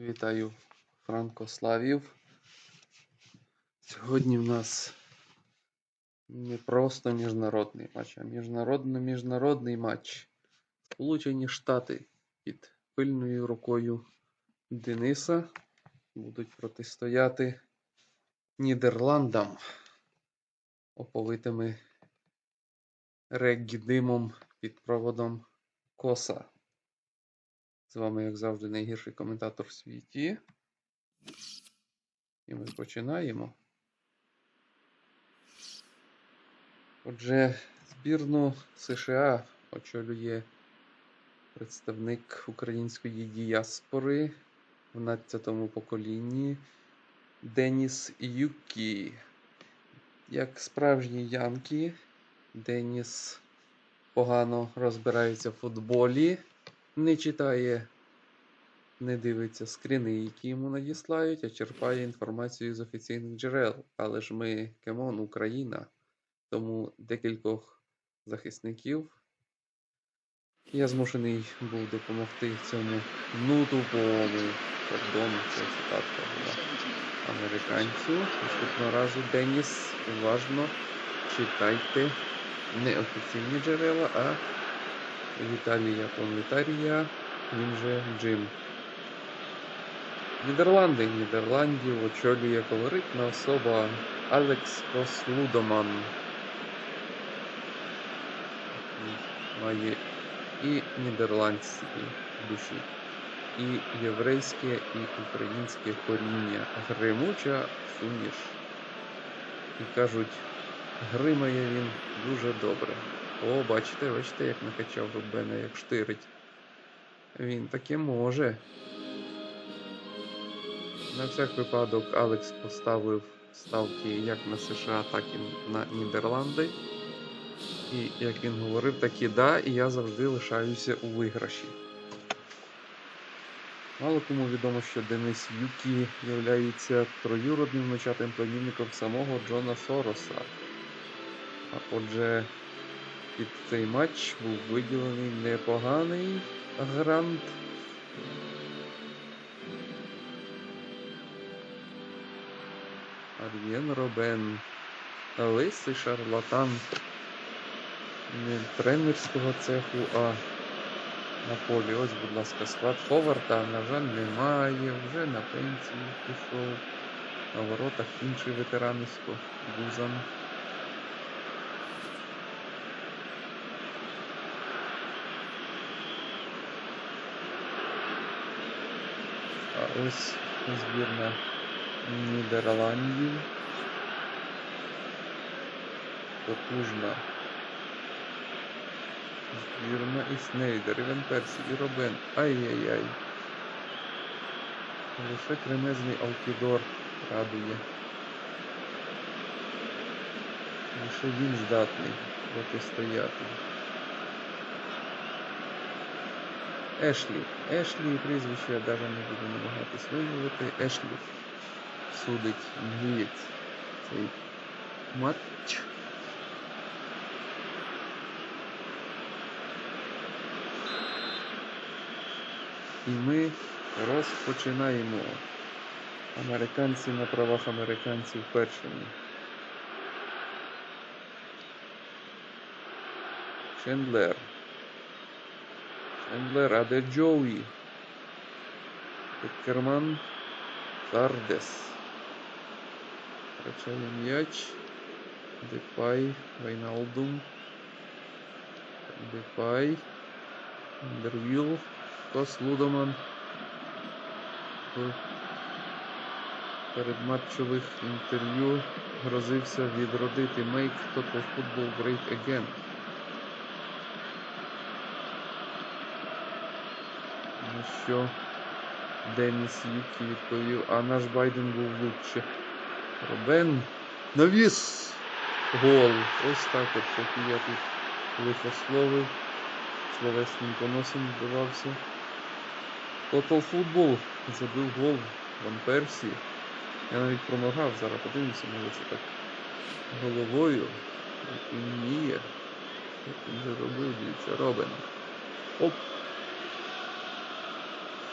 Вітаю Франкославів. Сьогодні в нас не просто міжнародний матч, а міжнародно-міжнародний матч. Сполучені Штати під пильною рукою Дениса будуть протистояти Нідерландам, оповитими реггі димом під проводом Коса. З вами, як завжди, найгірший коментатор в світі. І ми починаємо. Отже, збірну США очолює представник української діаспори в 12-му поколінні Деніс Юкі. Як справжній Янкі, Деніс погано розбирається в футболі не читає, не дивиться скріни, які йому надіслають, а черпає інформацію з офіційних джерел. Але ж ми Кемон, Україна, тому декількох захисників я змушений був допомогти цьому нутовому кордону. Це цитатка була американцю. Наступного разу Деніс, уважно читайте не офіційні джерела, а Віталія Планетарія, він же Джим. Нідерланди. Нідерландів очолює колоритна особа Алекс Кослудоман. Має і нідерландські душі, і єврейське, і українське коріння. Гримуча суміш. І кажуть, гримає він дуже добре. О, бачите, бачите, як накачав Рубена, як штирить. Він таке може. На всяк випадок Алекс поставив ставки як на США, так і на Нідерланди. І як він говорив, так і да, і я завжди лишаюся у виграші. Мало кому відомо, що Денис Юкі є троюродним внучатим племінником самого Джона Сороса. А отже, під цей матч був виділений непоганий грант. Ар'єн Робен. Лисий шарлатан. Не тренерського цеху, а на полі. Ось, будь ласка, склад Ховарта, на жаль, немає. Вже на пенсію пішов. На воротах інший. Гузан. А ось збірна Нідерландів. Потужна. Збірна і Снейдер, і Вен і Робен. Ай-яй-яй. Лише кремезний Алкідор радує. Лише він здатний протистояти. Ешлі. Ешлі прізвище я навіть не буду намагатись виявити. Ешлі судить англієць цей матч. І ми розпочинаємо. Американці на правах американців першими. Шендлер. Ендлер, а де Джоуї? Пекерман. Сардес. Втрачає м'яч. Депай. Вайналдум. Депай. Андервіл. Кос Лудоман. В передматчових інтерв'ю грозився відродити Make Total Football Great Again. На що Деніс Юкі відповів, а наш Байден був лучше. Робен навіс гол. Ось так от поки я тут лихословив, словесним поносом вбивався. Total Football забив гол Ван Персі. Я навіть промагав, зараз подивимося, може це так головою. Як він. Як він же робив, дивіться, Робен. Оп!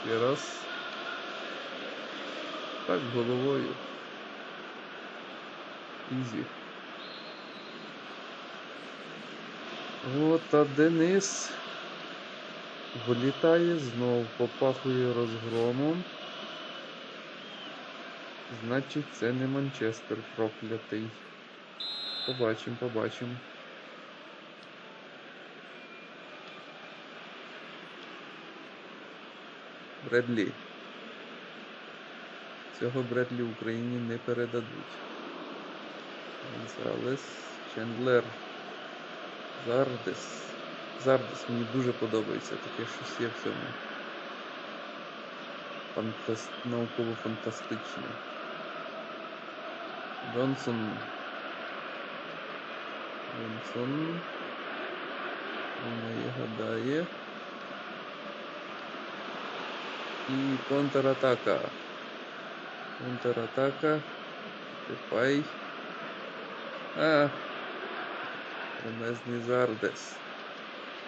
Ще раз. Так, головою. Ізі. От, а Денис вилітає знов, попахує розгромом. Значить, це не Манчестер проклятий. Побачимо, побачимо. Бредлі. Цього Бредлі Україні не передадуть. Гонсалес, Чендлер. Зардес. Зардес мені дуже подобається, таке щось є в цьому. Фантаст... Науково-фантастичне. Джонсон. Джонсон. Вона її гадає. І контратака. Контратака. Тепай. А. Ремезний Зардес.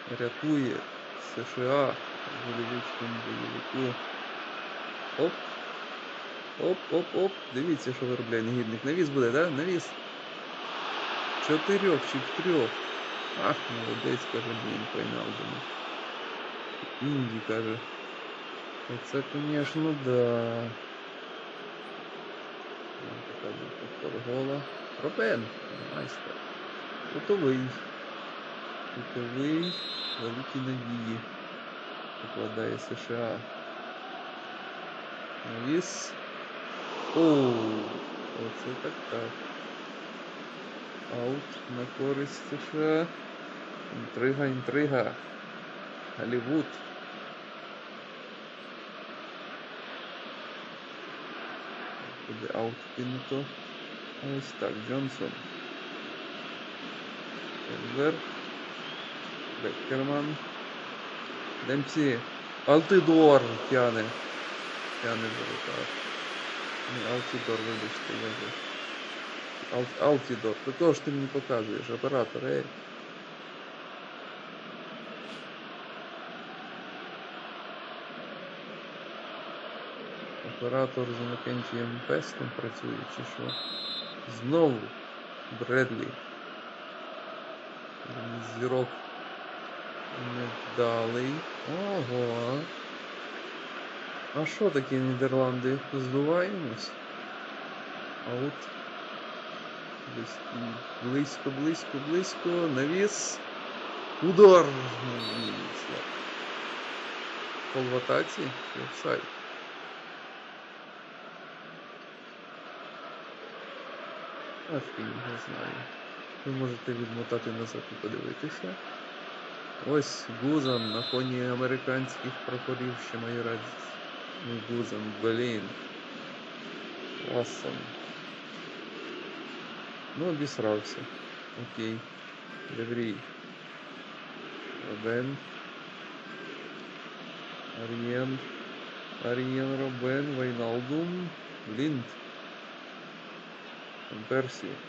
Рятує США в бойовичному бойовику. Оп. Оп, оп, оп. Дивіться, що виробляє негідник. Навіс буде, да? Навіс. Чотирьох чи трьох. Ах, молодець, каже, блін, Пайналдому. Інді, каже. Оце, конечно, да. Така гола. Робен, майстер. Готовий. Готовий. Великі надії. Покладає США. Навіс. Оу, оце так так. Аут на користь США. Інтрига, інтрига. Голлівуд. Буде аут кинуто. Ось так, Джонсон.Ельвер. Беккерман. Демпсі. Алтидор тяне. Тяне воротар. Не, Алтидор, вибачте, я же. Ал, Алтидор. Ти того ж ти мені показуєш, оператор, ей. Оператор з Макенчієм Пестом працює, чи що? Знову Бредлі. Зірок невдалий. Ого. А що такі Нідерланди? Здуваємось? Аут. Десь близько, близько, близько. Навіс. Удар! Навіс. Пол в атаці чи офсайд? А фіг не знаю. Ви можете відмотати назад і подивитися. Ось Гузан на фоні американських прапорів ще має радість. Ну, Гузан, блін. Класон. Ну, обісрався. Окей. Деврій. Робен. Арієн. Арієн Робен, Вайналдум. Лінд. Персі.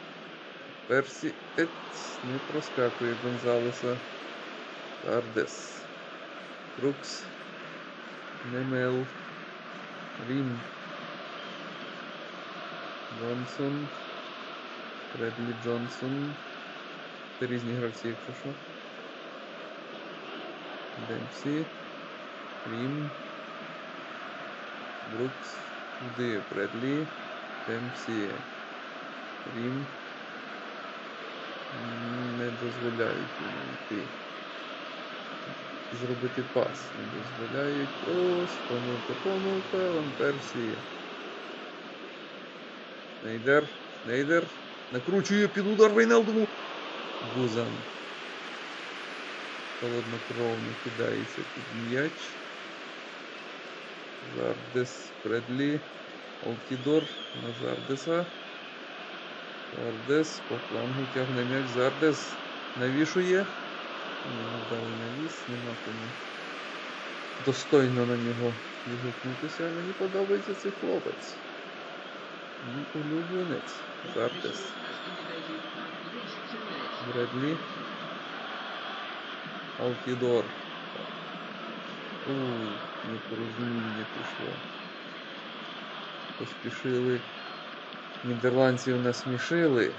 Персі. Ет, не проскакує Гонзалеса. Ардес. Крукс. Немел. Рім. Джонсон. Редлі Джонсон. Це різні гравці, якщо що. Демпсі. Рім. Брукс. Куди? Бредлі. Демпсі. Рім. Не дозволяють йти. Зробити пас. Не дозволяють. Ось, помилка, помилка, Ван Персі. Нейдер. Нейдер. Накручує під удар Вейналдому. Гузан. Холоднокровно кидається під м'яч. Зардес Бредлі. Олтідор на Зардес по флангу тягне м'яч. Зардес навішує. Не вдалий навіс, нема кому достойно на нього відгукнутися. Мені подобається цей хлопець. Мій улюбленець. Зардес. Бредлі. Алтідор. У, непорозуміння пішло. поспішили. Нідерландців насмішили,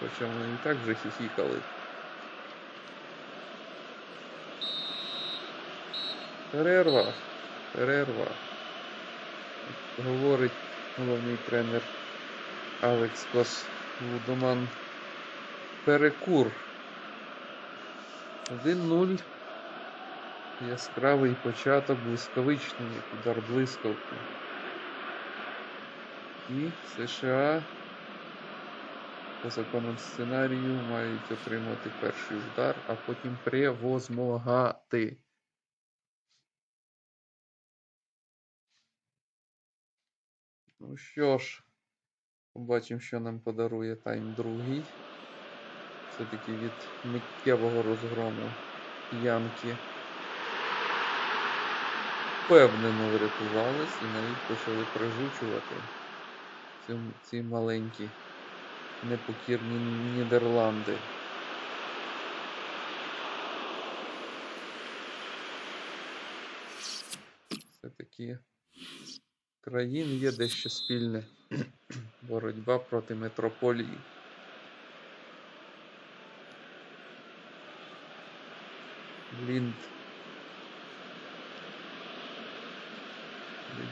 хоча вони і так вже хіхікали. Перерва. Перерва. Говорить головний тренер Алекс Кос Лудоман. Перекур. 1-0. Яскравий початок, блискавичний, удар блискавки. І США по законам сценарію мають отримати перший удар, а потім превозмогати. Ну що ж, побачимо, що нам подарує тайм другий. Все-таки від миттєвого розгрому ямки впевнено врятувались і навіть почали прижучувати ці, ці маленькі непокірні Нідерланди. Все-таки країн є дещо спільне. Боротьба проти метрополії. Лінд.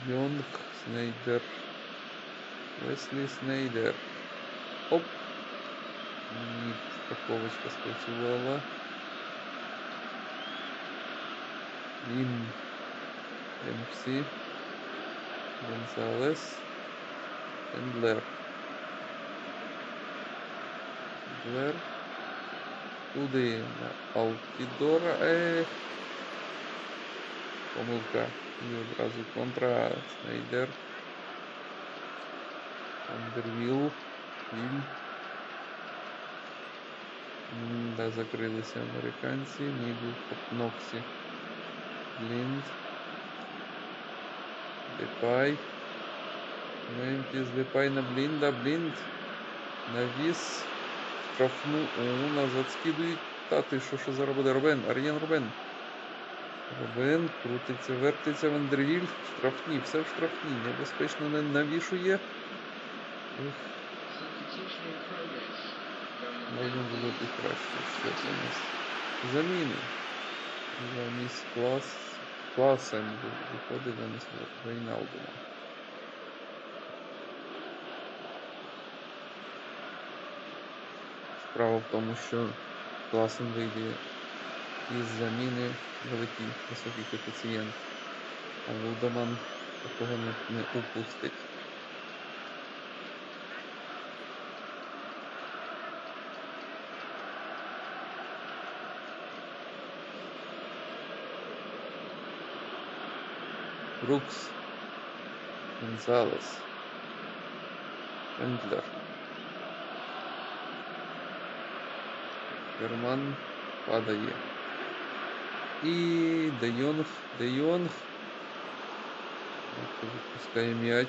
Йонг, Снейдер. Веслі Снейдер. Оп. Ні, страховочка спрацювала. Лін. МС. Гонсалес. Ендлер. Ендлер. Туди на Аутідора. Ех. Помилка. І одразу контра Снейдер. Андервіл. Віль. М, Да, закрилися американці. В Ноксі. Лінд. Депай. Мемфіс, Депай на Блінда. Блінд. Навіс. Штрафну. О, назад скидують. Та ти що, що зараз буде? Робен. Ар'єн Робен. Робен. Крутиться, вертиться Вандервіль. Штрафні. Все в штрафні. Небезпечно не навішує. Можна було б і краще. Що це у нас? Заміни. Замість клас. Класен виходить замість Рейналдума. Справа в тому, що класен вийде із заміни великий високий коефіцієнт. А Вулдеман такого не, не упустить. Брукс, Гонзалес, Ендлер, Герман падає. І Де Йонг. Відпускає м'яч.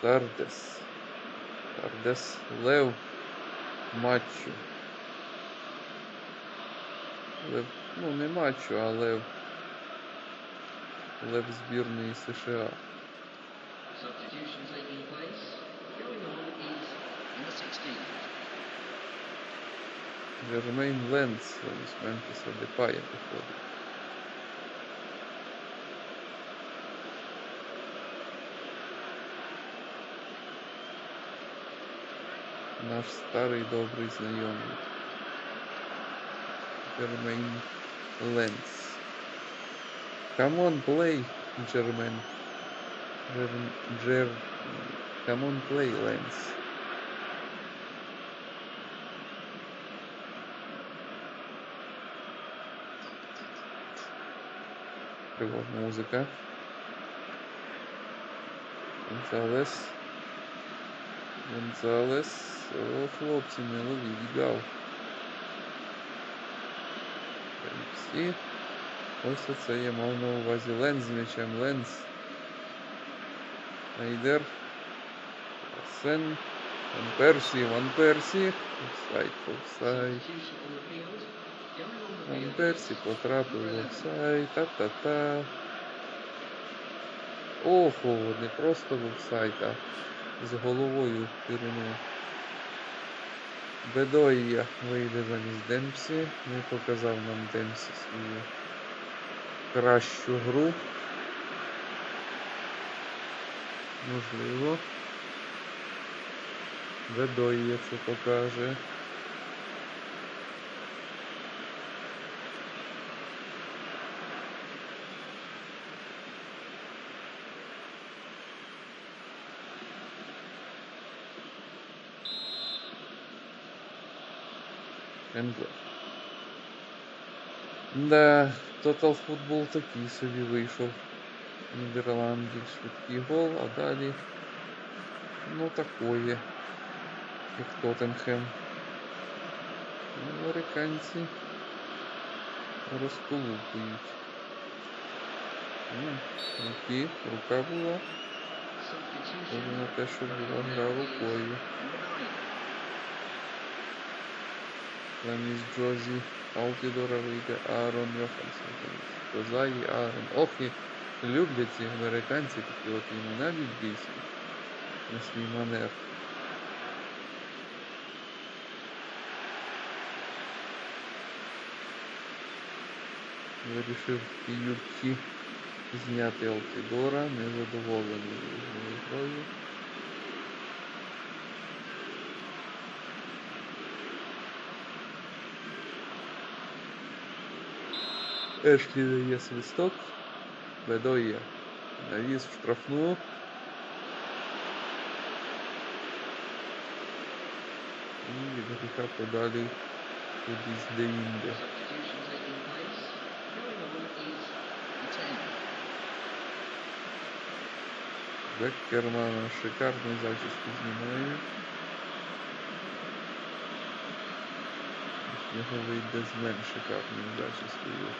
Тардес. Тардес Лев. Матчу. Лев, ну не матчу, а Лев. Лев збірної США. Substitution taking place. Going on is number 16. Джермейн Ленс замість Мемфіса Депая походить. Наш старий добрий знайомий. Джермейн Ленс. Come on, play, Джермен. Джер... Джер... Come on, play, Ленс. Тривожна музика. Гонзалес. Гонзалес. О, хлопці, не ловіть гав. Всі. Ось оце я мав на увазі. Ленз з м'ячем. Ленз. Найдер. Сен. Ван Персі. Ван Персі. Офсайд, офсайд. Ван. Персі потрапив в офсайд. Та-та-та. Охо, не просто в офсайд, а з головою пірнув. Бедоя вийде замість Демпсі. Не показав нам Демпсі свою кращу гру. Можливо. Бедоя це покаже. Да, Total Football такий собі вийшов. Нідерланди швидкий гол, а далі. Ну такое. Як Тоттенхем. Американці розколупують. Ну, Руки, рука була. Схоже на те, що була гра рукою. Замість Джозі Аутідора вийде Аарон Йоханссон. Козаї Аарон. Ох, і люблять ці американці такі от імена біблійські на свій манер. Вирішив Юркі зняти Алтидора, незадоволений грою. Ешлі дає свисток. Бедоя. Навіс в штрафну. І від гріха подалі кудись де-інде. Substitution taking place. Going on is the 10. Беккермана шикарну зачіску знімають. З нього вийде з менш шикарною зачіскою.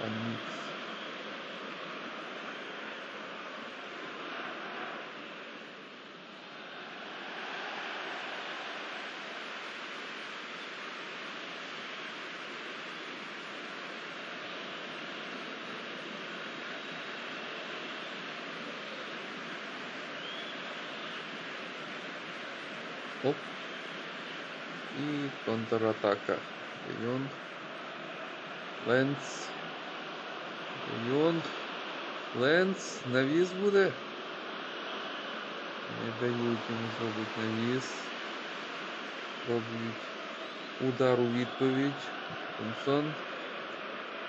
Пан Мікс. Оп. І контратака. Йон. Ленц. Йонг. Ленц, навіс буде. Не дають йому зробити навіс. Пробують удар у відповідь. Томсон.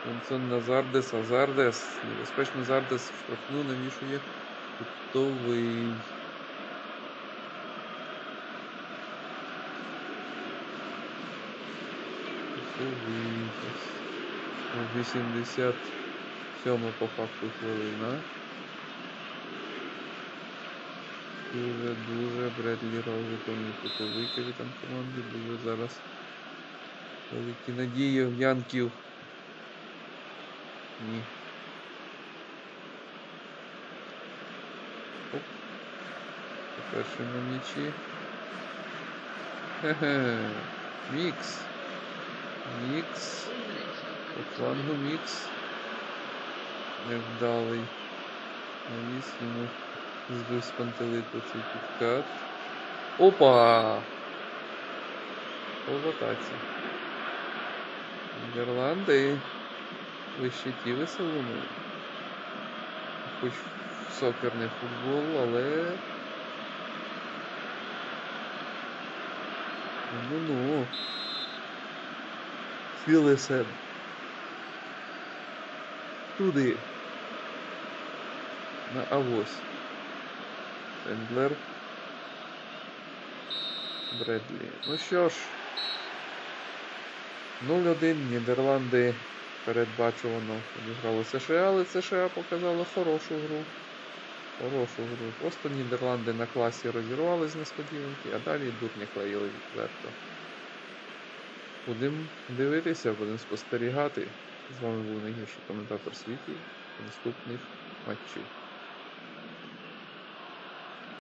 Томсон на Зардес, а Зардес. Небезпечно Зардес в штрафну навішує. Готовий. Готовий. 80. Сьома по факту хвилина. Дуже дуже Бредлі Роу виконує кутовики від там команди. Дуже зараз великі надії в Янків. Ні. Оп. По першому м'ячі. Хе-хе. Мікс. Мікс. По флангу мікс. Невдалий. Навіс йому збив з пантелику цей підкат. Опа! По. Нідерланди. Ви ще ті веселими. Хоч сокер не футбол, але. Ну-ну. Філесен. Туди. На авось. Ендлер. Бредлі. Ну що ж. 0-1 Нідерланди передбачувано обіграли США, але США показало хорошу гру. Хорошу гру. Просто Нідерланди на класі розірвали з несподіванки, а далі дурня клеїли відверто. Будемо дивитися, будемо спостерігати. З вами був найгірший коментатор світі. До наступних матчів.